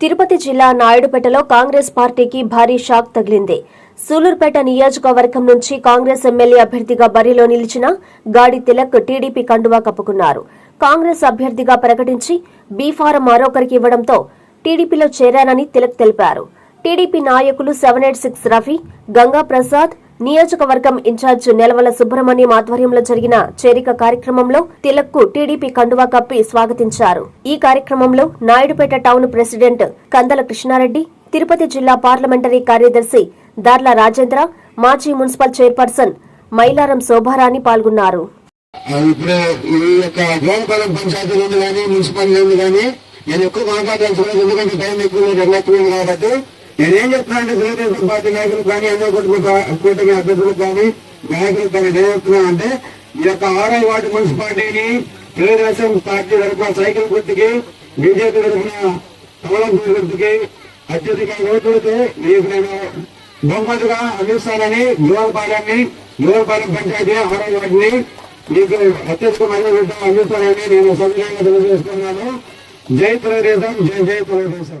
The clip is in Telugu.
తిరుపతి జిల్లా నాయుడుపేటలో కాంగ్రెస్ పార్టీకి భారీ షాక్ తగిలింది. సూలూరుపేట నియోజకవర్గం నుంచి కాంగ్రెస్ ఎమ్మెల్యే అభ్యర్థిగా బరిలో నిలిచిన గాడి తిలక్ టీడీపీ కండువా కప్పుకున్నారు. కాంగ్రెస్ అభ్యర్థిగా ప్రకటించి బీఫారం మరొకరికి ఇవ్వడంతో టీడీపీలో చేరానని తిలక్ తెలిపారు. టీడీపీ నాయకులు seven eight six Rafi Ganga Prasad నియోజకవర్గం ఇన్ఛార్జ్ నెలవల సుబ్రహ్మణ్యం ఆధ్వర్యంలో జరిగిన చేరిక కార్యక్రమంలో తిలక్కు టీడీపీ కండువా కప్పి స్వాగతించారు. ఈ కార్యక్రమంలో నాయుడుపేట టౌన్ ప్రెసిడెంట్ కందల కృష్ణారెడ్డి తిరుపతి జిల్లా పార్లమెంటరీ కార్యదర్శి దార్ల రాజేంద్ర మాజీ మున్సిపల్ చైర్పర్సన్ మైలారం శోభారాణి పాల్గొన్నారు. నేను ఎక్కువ మాట్లాడాల్సిన ఎందుకంటే టైం ఎక్కువ కాబట్టి నేనేం చెప్తున్నానంటే తెలుగుదేశం పార్టీ నాయకులు కానీ ఎన్నో కూటమి అభ్యర్థులు అభ్యర్థులకు కానీ నాయకులు కానీ ఏం చెప్తున్నా అంటే ఈ యొక్క ఆర్ఐ వార్డు మున్సిపాలిటీని తెలుగుదేశం పార్టీ తరఫున సైకిల్ గుర్తుకి బీజేపీ తరఫున కమలం గుర్తుకి అత్యధిక ఓట్లతో మీకు నేను బహుమతిగా అందిస్తానని యువపాలెంని యువపాలెం పంచాయతీ ఆరో వార్డుని మీకు అత్యధిక మంది అందిస్తానని నేను సవినయంగా తెలియజేస్తున్నాను. జై తెలుగుదేశం జై జై తెలుగుదేశం.